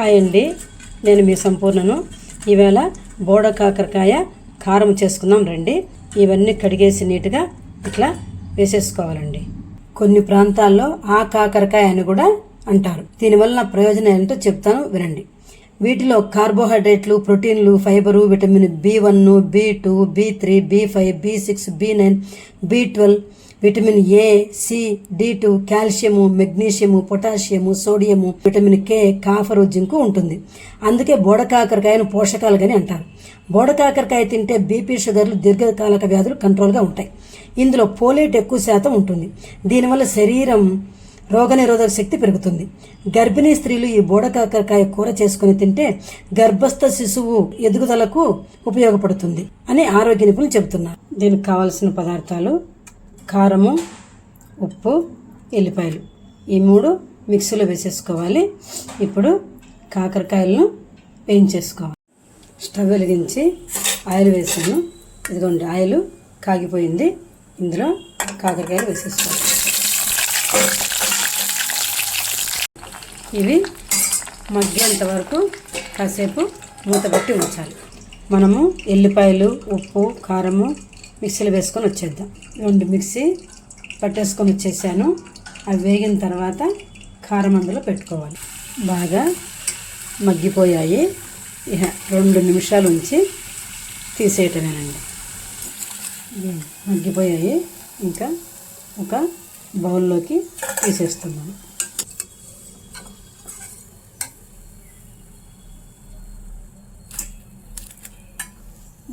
Hi అండి. నేను మీ సంపూర్ణను. ఈవేళ బోడ కాకరకాయ కారం చేసుకుందాం రండి. ఇవన్నీ కడిగేసి నీట్గా ఇట్లా వేసేసుకోవాలండి. కొన్ని ప్రాంతాల్లో ఆ కాకరకాయ అని కూడా అంటారు. దీనివల్ల ప్రయోజనం ఏంటో చెప్తాను వినండి. వీటిలో కార్బోహైడ్రేట్లు ప్రోటీన్లు fibre vitamin B one B two B three B five B six B nine B twelve vitamin A C D two calcium magnesium potassium sodium vitamin K copper zinc ఉంటుంది. అందుకే బోడకాకరకాయను పోషకాలు అని అంటారు. బోడకాకరకాయ తింటే బీపీ షుగర్లు దీర్ఘకాలిక వ్యాధులు కంట్రోల్గా ఉంటాయి. ఇందులో పోలేట్ ఎక్కువ శాతం ఉంటుంది. దీనివల్ల శరీరం రోగనిరోధక శక్తి పెరుగుతుంది. గర్భిణీ స్త్రీలు ఈ బోడకాకరకాయ కూర చేసుకుని తింటే గర్భస్థ శిశువు ఎదుగుదలకు ఉపయోగపడుతుంది అని ఆరోగ్య నిపుణులు చెబుతున్నారు. దీనికి కావలసిన పదార్థాలు కారము ఉప్పు ఎల్లిపాయలు. ఈ మూడు మిక్సీలో వేసేసుకోవాలి. ఇప్పుడు కాకరకాయలను వేయించేసుకోవాలి. స్టవ్ వెలిగించి ఆయిల్ వేసాను. ఇదిగోండి ఆయిల్ కాగిపోయింది. ఇందులో కాకరకాయలు వేసేసుకోవాలి. ఇవి మగ్గేంత వరకు కాసేపు మూతబెట్టి ఉంచాలి. మనము ఎల్లిపాయలు ఉప్పు కారము మిక్సీలో వేసుకొని వచ్చేద్దాం. రెండు మిక్సీ పట్టేసుకొని వచ్చేసాను. అవి వేగిన తర్వాత కారం అందులో పెట్టుకోవాలి. బాగా మగ్గిపోయాయి. ఇహ రెండు నిమిషాలు ఉంచి తీసేయటమేనండి. మగ్గిపోయాయి. ఇంకా ఒక బౌల్లోకి తీసేస్తున్నాను.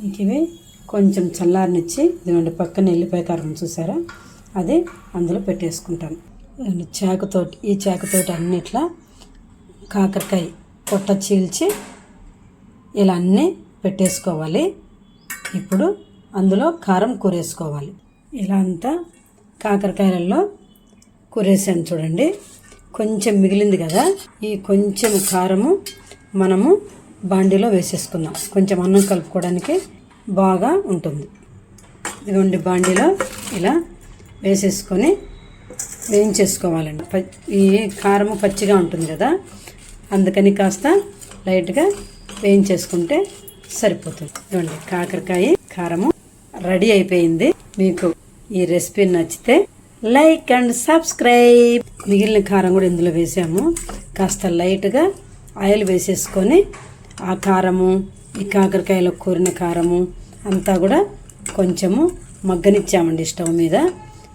ఇంక ఇవి కొంచెం చల్లారనిచ్చి ఇదిగోండి పక్కన ఎల్లిపాయ కారం చూసారా? అది అందులో పెట్టేసుకుంటాను ఇదిగోండి చాకుతోటి ఈ చాకుతోటి అన్నిట్లా కాకరకాయ పొట్ట చీల్చి ఇలా అన్నీ పెట్టేసుకోవాలి. ఇప్పుడు అందులో కారం కూరేసుకోవాలి. ఇలా అంతా కాకరకాయలలో కూరేసాను చూడండి. కొంచెం మిగిలింది కదా ఈ కొంచెం కారము మనము బాండీలో వేసేసుకుందాం. కొంచెం అన్నం కలుపుకోవడానికి బాగా ఉంటుంది. ఇదిగోండి బాండీలో ఇలా వేసేసుకొని వేయించేసుకోవాలండి. ఈ కారము పచ్చిగా ఉంటుంది కదా అందుకని కాస్త లైట్గా వేయించేసుకుంటే సరిపోతుంది. ఇదిగోండి కాకరకాయ కారము రెడీ అయిపోయింది. మీకు ఈ రెసిపీ నచ్చితే లైక్ అండ్ సబ్స్క్రైబ్. మిగిలిన కారం కూడా ఇందులో వేసాము. కాస్త లైట్గా ఆయిల్ వేసేసుకొని ఆ కారము ఈ కాకరకాయలో కూరిన కారము అంతా కూడా కొంచెము మగ్గనిచ్చామండి స్టవ్ మీద.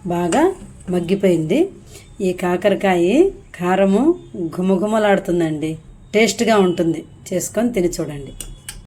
బాగా మగ్గిపోయింది. ఈ కాకరకాయ కారము ఘుమఘుమలాడుతుందండి. టేస్ట్గా ఉంటుంది. చేసుకొని తిని చూడండి.